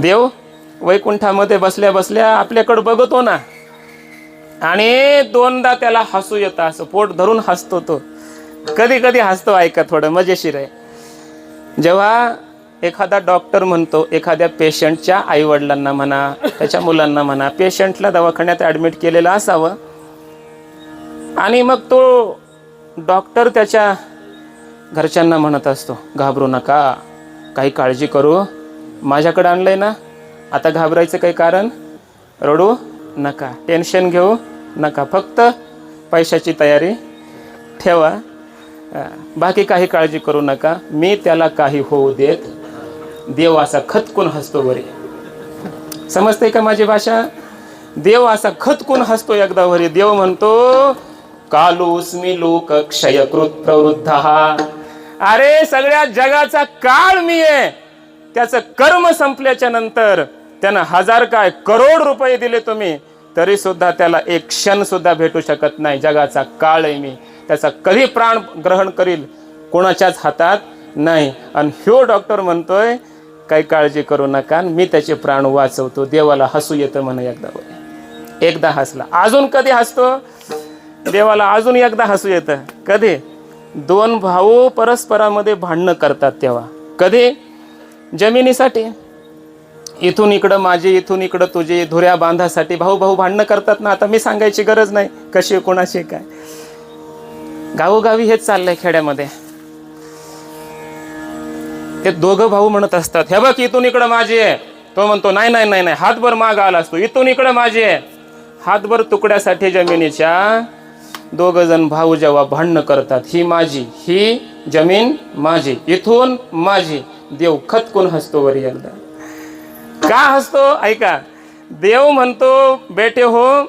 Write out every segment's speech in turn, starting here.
देव वैकुंठामध्ये बसल्या बसल्या आपल्याकडं बघतो ना. आणि दोनदा त्याला हसू येतं असं पोट धरून हसतो तो. कधी कधी हसतो ऐका थोडं मजेशीर आहे. जेव्हा एखादा डॉक्टर म्हणतो एखाद्या पेशंटच्या आईवडिलांना म्हणा त्याच्या मुलांना म्हणा पेशंटला दवाखान्यात ॲडमिट केलेलं असावं. आणि मग तो डॉक्टर त्याच्या घरच्यांना म्हणत असतो घाबरू नका काही काळजी करू माझ्याकडे आहे ना? आता घाबरायचं काही कारण? रडू नका. टेन्शन घेऊ नका. फक्त पैशाची तयारी ठेवा. बाकी काही काळजी करू नका. मी त्याला काही होऊ देत देव असा खतकून हसतो वरी. समजते का माझी भाषा? देव असा खतकून हसतो एकदा वरी. देव म्हणतो कालूस्मी लोक क्षयकृत प्रवृद्ध अरे सगळ्या जगाचा काळ मी आहे. त्याचं कर्म संपल्याच्या नंतर त्यानं हजार काय करोड रुपये दिले तुम्ही तरी सुद्धा त्याला एक क्षण सुद्धा भेटू शकत नाही. जगाचा काळ आहे मी. त्याचा कधी प्राण ग्रहण करील? कोणाच्याच हातात नाही. आणि ह्यो डॉक्टर म्हणतोय काही काळजी करू नका मी त्याचे प्राण वाचवतो. देवाला हसू येतं म्हणे एकदा एकदा हसला. अजून कधी हसतो? देवाला अजून एकदा हसू येतं. कधी? दोन भाऊ परस्परामध्ये भांडणं करतात तेव्हा. कधी? जमिनीसाठी. इथून इकडं माझे इथून इकडं तुझे धुऱ्या बांधासाठी भाऊ भाऊ भांडणं करतात ना आता मी सांगायची गरज नाही कशी कोणाशी काय. गावोगावी हेच चाललंय खेड्यामध्ये. ते दोघं भाऊ म्हणत असतात हे बघ इथून इकडं माझी आहे. तो म्हणतो नाही नाही नाही नाही हातभर माग आला असतो इथून इकडं माझी आहे. हातभर तुकड्यासाठी जमिनीच्या दोघ जण भाऊ जेव्हा भांडणं करतात ही माझी ही जमीन माझी इथून माझी. देव खतकून हसतो वरी एकदा? का हसतो? ऐका देव म्हणतो बेटे हो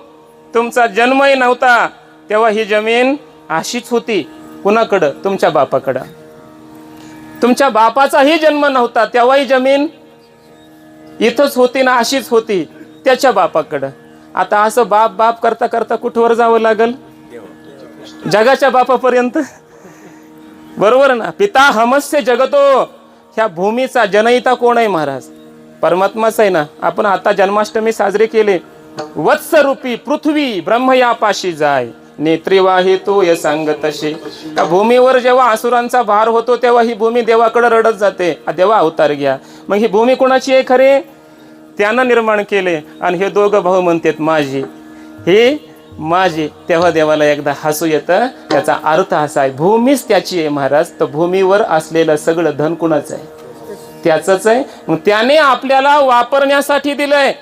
तुमचा जन्मही नव्हता तेव्हा ही जमीन अशीच होती कुणाकडं? तुमच्या बापाकडं. तुमच्या बापाचाही जन्म नव्हता तेव्हाही जमीन इथंच होती ना अशीच होती त्याच्या बापाकडं. आता असं बाप बाप करता करता कुठवर जावं लागल? जगाच्या बापापर्यंत? बरोबर ना? पिता हमस्य जगतो ह्या भूमीचा जनहिता कोण आहे महाराज? परमात्माच आहे ना. आपण आता जन्माष्टमी साजरी केले. वत्सरूपी पृथ्वी ब्रह्म या पाशी जाय नेत्रीवाही तो या सांग तशी त्या भूमीवर जेव्हा असुरांचा भार होतो तेव्हा ही भूमी देवाकडे रडत जाते. देवा अवतार घ्या. मग ही भूमी कोणाची आहे खरे? त्यानं निर्माण केले. आणि हे दोघं भाऊ म्हणतात माझी. हे माझी तेव्हा देवाला एकदा हसू येतं. त्याचा अर्थ असा आहे भूमीच त्याची आहे महाराज तर भूमीवर असलेलं सगळं धन कुणाचं आहे? त्याचंच आहे. मग त्याने आपल्याला वापरण्यासाठी दिलंय.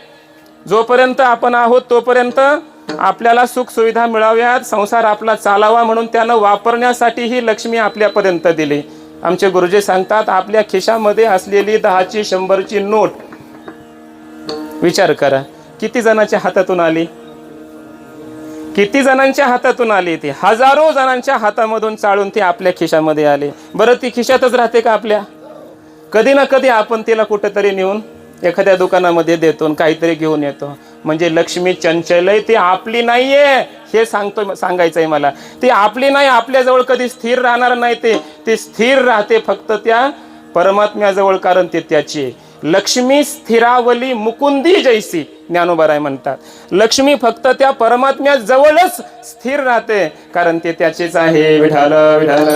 जोपर्यंत आपण आहोत तोपर्यंत आपल्याला सुख सुविधा मिळाव्यात. संसार आपला चालावा म्हणून त्यानं वापरण्यासाठी ही लक्ष्मी आपल्यापर्यंत दिली. आमचे गुरुजी सांगतात आपल्या खिशामध्ये असलेली दहाची शंभरची नोट. विचार करा. किती जणाच्या हातातून आली? किती जणांच्या हातातून आली ती? हजारो जणांच्या हातामधून चाळून ती आपल्या खिशामध्ये आली. बरं ती खिशातच राहते का आपल्या? कधी ना कधी आपण तिला कुठेतरी नेऊन एखाद्या दुकानामध्ये देतो आणि काहीतरी घेऊन येतो. म्हणजे लक्ष्मी चंचल ती आपली नाहीये हे सांगतो सांगायचंय मला. ती आपली नाही आपल्याजवळ कधी स्थिर राहणार नाही ते. ती स्थिर राहते फक्त त्या परमात्म्याजवळ कारण ते त्याची लक्ष्मी स्थिरावली मुकुंदी जैसी. ज्ञानोबराय म्हणतात. लक्ष्मी फक्त त्या परमात्म्या जवळच स्थिर राहते कारण ते त्याचेच आहे. विठाल विठाल